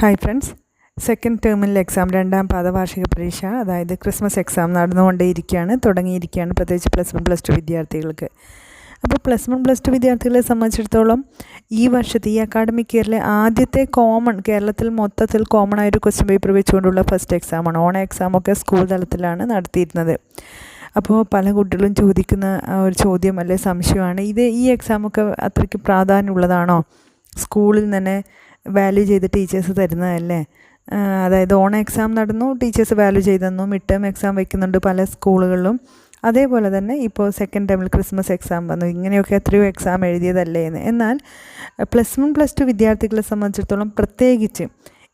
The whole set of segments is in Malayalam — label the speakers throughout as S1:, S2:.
S1: ഹായ് ഫ്രണ്ട്സ് സെക്കൻഡ് ടേമിലെ എക്സാം രണ്ടാം പാദവാർഷിക പരീക്ഷ അതായത് ക്രിസ്മസ് എക്സാം നടന്നുകൊണ്ടേയിരിക്കുകയാണ് തുടങ്ങിയിരിക്കുകയാണ് പ്രത്യേകിച്ച് പ്ലസ് വൺ പ്ലസ് ടു വിദ്യാർത്ഥികൾക്ക്. അപ്പോൾ പ്ലസ് വൺ പ്ലസ് ടു വിദ്യാർത്ഥികളെ സംബന്ധിച്ചിടത്തോളം ഈ വർഷത്തെ ഈ അക്കാഡമിക് ഇയറിലെ ആദ്യത്തെ കോമൺ കേരളത്തിൽ മൊത്തത്തിൽ കോമൺ ആയൊരു ക്വസ്റ്റ്യൻ പേപ്പർ വെച്ചുകൊണ്ടുള്ള ഫസ്റ്റ് എക്സാമാണ് ഓണ എക്സാമൊക്കെ സ്കൂൾ തലത്തിലാണ് നടത്തിയിരുന്നത്. അപ്പോൾ പല കുട്ടികളും ചോദിക്കുന്ന ഒരു ചോദ്യം അല്ലെ സംശയമാണ് ഇത് ഈ എക്സാമൊക്കെ അത്രയ്ക്ക് പ്രാധാന്യമുള്ളതാണോ സ്കൂളിൽ തന്നെ വാല്യൂ ചെയ്ത് ടീച്ചേഴ്സ് തരുന്നതല്ലേ? അതായത് ഓണ എക്സാം നടന്നു ടീച്ചേഴ്സ് വാല്യൂ ചെയ്തു തന്നു മിഡ് ടേം എക്സാം വയ്ക്കുന്നുണ്ട് പല സ്കൂളുകളിലും. അതേപോലെ തന്നെ ഇപ്പോൾ സെക്കൻഡ് ടേമിൽ ക്രിസ്മസ് എക്സാം വന്നു. ഇങ്ങനെയൊക്കെ എത്രയോ എക്സാം എഴുതിയതല്ലേ എന്ന്. എന്നാൽ പ്ലസ് വൺ പ്ലസ് ടു വിദ്യാർത്ഥികളെ സംബന്ധിച്ചിടത്തോളം പ്രത്യേകിച്ച്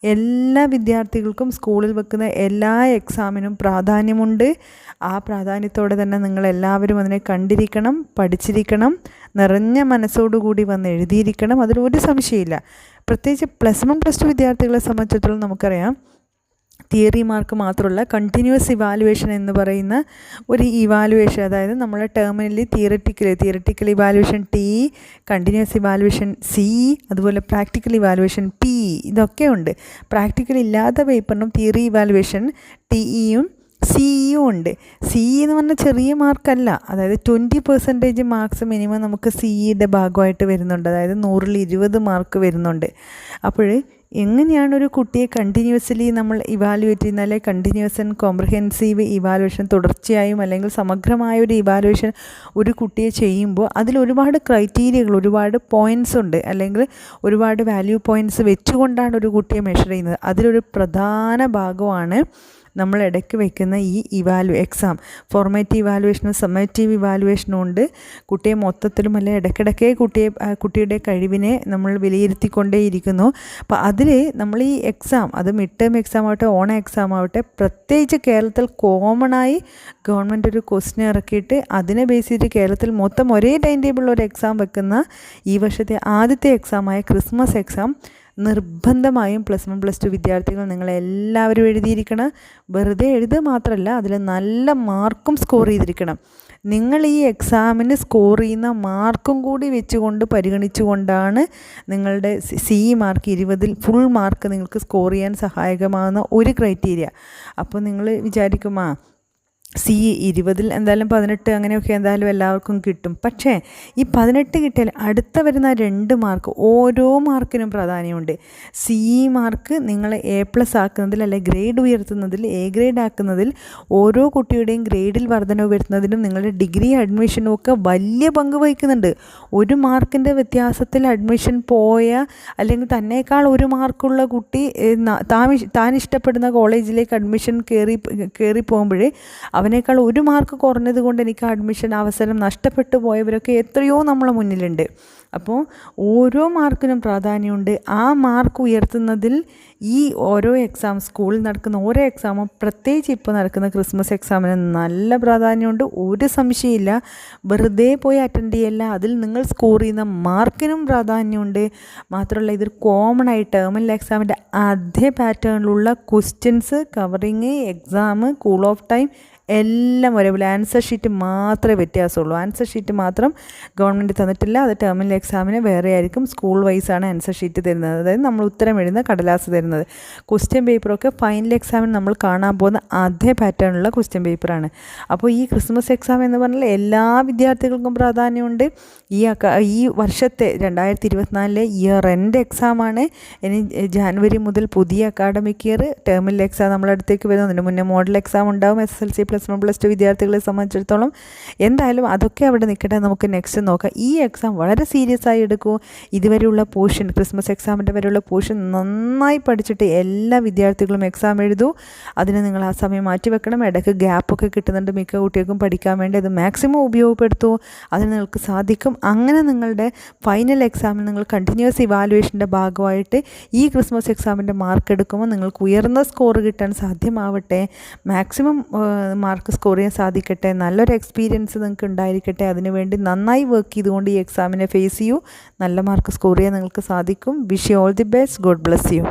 S1: എല്ലാ വിദ്യാർത്ഥികൾക്കും സ്കൂളിൽ വെക്കുന്ന എല്ലാ എക്സാമിനും പ്രാധാന്യമുണ്ട്. ആ പ്രാധാന്യത്തോടെ തന്നെ നിങ്ങൾ എല്ലാവരും അതിനെ കണ്ടിരിക്കണം പഠിച്ചിരിക്കണം. നിറഞ്ഞ മനസ്സോടുകൂടി വന്ന് എഴുതിയിരിക്കണം. അതിലൊരു സംശയമില്ല. പ്രത്യേകിച്ച് പ്ലസ് വൺ പ്ലസ് ടു വിദ്യാർത്ഥികളെ സംബന്ധിച്ചിടത്തോളം നമുക്കറിയാം തിയറി മാർക്ക് മാത്രമല്ല കണ്ടിന്യൂസ് ഇവാലുവേഷൻ എന്ന് പറയുന്ന ഒരു ഇവാലുവേഷൻ അതായത് നമ്മളെ terminally theoretical theoretical evaluation T continuous evaluation C അതുപോലെ പ്രാക്ടിക്കൽ ഇവാലുവേഷൻ പി ഇതൊക്കെ ഉണ്ട്. പ്രാക്ടിക്കൽ ഇല്ലാത്ത പേപ്പറിനും തിയറി ഇവാലുവേഷൻ ടിഇയും സിഇയും ഉണ്ട്. സി ഇ എന്ന് പറഞ്ഞാൽ ചെറിയ മാർക്കല്ല. അതായത് ട്വന്റി പെർസെന്റേജ് മാർക്സ് മിനിമം നമുക്ക് സി ഇയുടെ ഭാഗമായിട്ട് വരുന്നുണ്ട്. അതായത് നൂറിൽ ഇരുപത് മാർക്ക് വരുന്നുണ്ട്. അപ്പോൾ എങ്ങനെയാണ് ഒരു കുട്ടിയെ കണ്ടിന്യൂസ്ലി നമ്മൾ ഇവാലുവേറ്റ് ചെയ്യുന്നത്? അല്ലെങ്കിൽ കണ്ടിന്യൂസ് ആൻഡ് കോംപ്രഹെൻസീവ് ഇവാലുവേഷൻ തുടർച്ചയായും അല്ലെങ്കിൽ സമഗ്രമായ ഒരു ഇവാലുവേഷൻ ഒരു കുട്ടിയെ ചെയ്യുമ്പോൾ അതിൽ ഒരുപാട് ക്രൈറ്റീരിയകൾ ഒരുപാട് പോയിന്റ്സ് ഉണ്ട്. അല്ലെങ്കിൽ ഒരുപാട് വാല്യൂ പോയിന്റ്സ് വെച്ചുകൊണ്ടാണ് ഒരു കുട്ടിയെ മെഷർ ചെയ്യുന്നത്. അതിലൊരു പ്രധാന ഭാഗമാണ് നമ്മൾ ഇടയ്ക്ക് വയ്ക്കുന്ന ഈ ഇവാലു എക്സാം ഫോർമേറ്റീവ് ഇവാലുവേഷനും സമ്മേറ്റീവ് ഇവാലുവേഷനും ഉണ്ട്. കുട്ടിയെ മൊത്തത്തിലും അല്ലെ ഇടയ്ക്കിടയ്ക്ക് കുട്ടിയെ കുട്ടിയുടെ കഴിവിനെ നമ്മൾ വിലയിരുത്തിക്കൊണ്ടേയിരിക്കുന്നു. അപ്പോൾ അതിൽ നമ്മൾ ഈ എക്സാം അത് മിഡ് ടേം എക്സാം ആവട്ടെ ഓണ എക്സാം ആവട്ടെ പ്രത്യേകിച്ച് കേരളത്തിൽ കോമണായി ഗവൺമെന്റ് ഒരു ക്വസ്റ്റ്യൻ ഇറക്കിയിട്ട് അതിനെ ബേസ് ചെയ്ത് കേരളത്തിൽ മൊത്തം ഒരേ ടൈം ടേബിളിൽ ഒരു എക്സാം വെക്കുന്ന ഈ വർഷത്തെ ആദ്യത്തെ എക്സാമായ ക്രിസ്മസ് എക്സാം നിർബന്ധമായും പ്ലസ് വൺ പ്ലസ് ടു വിദ്യാർത്ഥികൾ നിങ്ങളെല്ലാവരും എഴുതിയിരിക്കണം വെറുതെ എഴുതുക മാത്രമല്ല അതിൽ നല്ല മാർക്കും സ്കോർ ചെയ്തിരിക്കണം. നിങ്ങൾ ഈ എക്സാമിന് സ്കോർ ചെയ്യുന്ന മാർക്കും കൂടി വെച്ചുകൊണ്ട് പരിഗണിച്ചുകൊണ്ടാണ് നിങ്ങളുടെ സി മാർക്ക് ഇരുപതിൽ ഫുൾ മാർക്ക് നിങ്ങൾക്ക് സ്കോർ ചെയ്യാൻ സഹായകമാകുന്ന ഒരു ക്രൈറ്റീരിയ. അപ്പോൾ നിങ്ങൾ വിചാരിക്കുമാ സി ഇരുപതിൽ എന്തായാലും പതിനെട്ട് അങ്ങനെയൊക്കെ എന്തായാലും എല്ലാവർക്കും കിട്ടും. പക്ഷേ ഈ പതിനെട്ട് കിട്ടിയാൽ അടുത്ത വരുന്ന രണ്ട് മാർക്ക് ഓരോ മാർക്കിനും പ്രാധാന്യമുണ്ട്. സി മാർക്ക് നിങ്ങൾ എ പ്ലസ് ആക്കുന്നതിൽ അല്ലെ ഗ്രേഡ് ഉയർത്തുന്നതിൽ എ ഗ്രേഡ് ആക്കുന്നതിൽ ഓരോ കുട്ടിയുടെയും ഗ്രേഡിൽ വർധന വരുത്തുന്നതിനും നിങ്ങളുടെ ഡിഗ്രി അഡ്മിഷനും ഒക്കെ വലിയ പങ്ക് വഹിക്കുന്നുണ്ട്. ഒരു മാർക്കിന്റെ വ്യത്യാസത്തിൽ അഡ്മിഷൻ പോയ അല്ലെങ്കിൽ തന്നേക്കാൾ ഒരു മാർക്കുള്ള കുട്ടി താൻ ഇഷ്ടപ്പെടുന്ന കോളേജിലേക്ക് അഡ്മിഷൻ കയറി കയറി പോകുമ്പോഴേ അവനേക്കാൾ ഒരു മാർക്ക് കുറഞ്ഞത് കൊണ്ട് എനിക്ക് അഡ്മിഷൻ അവസരം നഷ്ടപ്പെട്ടു പോയവരൊക്കെ എത്രയോ നമ്മളെ മുന്നിലുണ്ട്. അപ്പോൾ ഓരോ മാർക്കിനും പ്രാധാന്യമുണ്ട്. ആ മാർക്ക് ഉയർത്തുന്നതിൽ ഈ ഓരോ എക്സാം സ്കൂളിൽ നടക്കുന്ന ഓരോ എക്സാമും പ്രത്യേകിച്ച് ഇപ്പോൾ നടക്കുന്ന ക്രിസ്മസ് എക്സാമിന് നല്ല പ്രാധാന്യമുണ്ട്. ഒരു സംശയമില്ല വെറുതെ പോയി അറ്റൻഡ് ചെയ്യല്ല. അതിൽ നിങ്ങൾ സ്കോർ ചെയ്യുന്ന മാർക്കിനും പ്രാധാന്യമുണ്ട്. മാത്രമല്ല ഇതൊരു കോമൺ ആയി ടേമിൽ എക്സാമിന്റെ അതേ പാറ്റേണിലുള്ള questions covering exam cool off time എല്ലാം ഒരേപോലെ ആൻസർ ഷീറ്റ് മാത്രമേ വ്യത്യാസമുള്ളൂ. ആൻസർ ഷീറ്റ് മാത്രം ഗവൺമെന്റ് തന്നിട്ടില്ല. അത് ടേമിൽ എക്സാമിന് വേറെ ആയിരിക്കും സ്കൂൾ വൈസാണ് ആൻസർ ഷീറ്റ് തരുന്നത്. അതായത് നമ്മൾ ഉത്തരം എഴുതുന്ന കടലാസ് തരുന്നത്. ക്വസ്റ്റ്യൻ പേപ്പറൊക്കെ ഫൈനൽ എക്സാമിന് നമ്മൾ കാണാൻ പോകുന്ന അതേ പാറ്റേണുള്ള ക്വസ്റ്റ്യൻ പേപ്പറാണ് അപ്പോൾ ഈ ക്രിസ്മസ് എക്സാം എന്ന് പറഞ്ഞാൽ എല്ലാ വിദ്യാർത്ഥികൾക്കും പ്രാധാന്യമുണ്ട്. ഈ ഈ വർഷത്തെ രണ്ടായിരത്തി ഇരുപത്തിനാലിലെ ഇയർ എൻഡ് എക്സാമാണ് ഇനി ജാനുവരി മുതൽ പുതിയ അക്കാഡമിക് ഇയർ ടേമിൽ എക്സാം നമ്മളടുത്തേക്ക് വരുന്നു. അതിന് മുന്നേ മോഡൽ എക്സാം ഉണ്ടാവും. S L C plus one plus two വിദ്യാർത്ഥികളെ സംബന്ധിച്ചിടത്തോളം. എന്തായാലും അതൊക്കെ അവിടെ നിൽക്കട്ടെ. നമുക്ക് നെക്സ്റ്റ് നോക്കാം. ഈ എക്സാം വളരെ സീരിയസ് ആയി എടുക്കൂ. ഇതുവരെയുള്ള പോർഷൻ ക്രിസ്മസ് എക്സാമിന്റെ വരെയുള്ള പോർഷൻ നന്നായി പഠിച്ചിട്ട് എല്ലാ വിദ്യാർത്ഥികളും എക്സാം എഴുതൂ. അതിന് നിങ്ങൾ ആ സമയം മാറ്റി വെക്കണം. ഇടയ്ക്ക് ഗ്യാപ്പൊക്കെ കിട്ടുന്നുണ്ട് മിക്ക കുട്ടികൾക്കും പഠിക്കാൻ വേണ്ടി. അത് മാക്സിമം ഉപയോഗപ്പെടുത്തൂ. അതിന് നിങ്ങൾക്ക് സാധിക്കും. അങ്ങനെ നിങ്ങളുടെ ഫൈനൽ എക്സാമിൽ നിങ്ങൾ കണ്ടിന്യൂസ് ഇവാലുവേഷന്റെ ഭാഗമായിട്ട് ഈ ക്രിസ്മസ് എക്സാമിന്റെ മാർക്ക് എടുക്കുമ്പോൾ നിങ്ങൾക്ക് ഉയർന്ന സ്കോർ കിട്ടാൻ സാധ്യമാവട്ടെ. മാക്സിമം മാർക്ക് സ്കോർ ചെയ്യാൻ സാധിക്കട്ടെ. നല്ലൊരു എക്സ്പീരിയൻസ് നിങ്ങൾക്ക് ഉണ്ടായിരിക്കട്ടെ. അതിനുവേണ്ടി നന്നായി വർക്ക് ചെയ്തുകൊണ്ട് ഈ എക്സാമിനെ ഫേസ് ചെയ്യൂ. നല്ല മാർക്ക് സ്കോർ ചെയ്യാൻ നിങ്ങൾക്ക് സാധിക്കും. Wish you all the best God bless you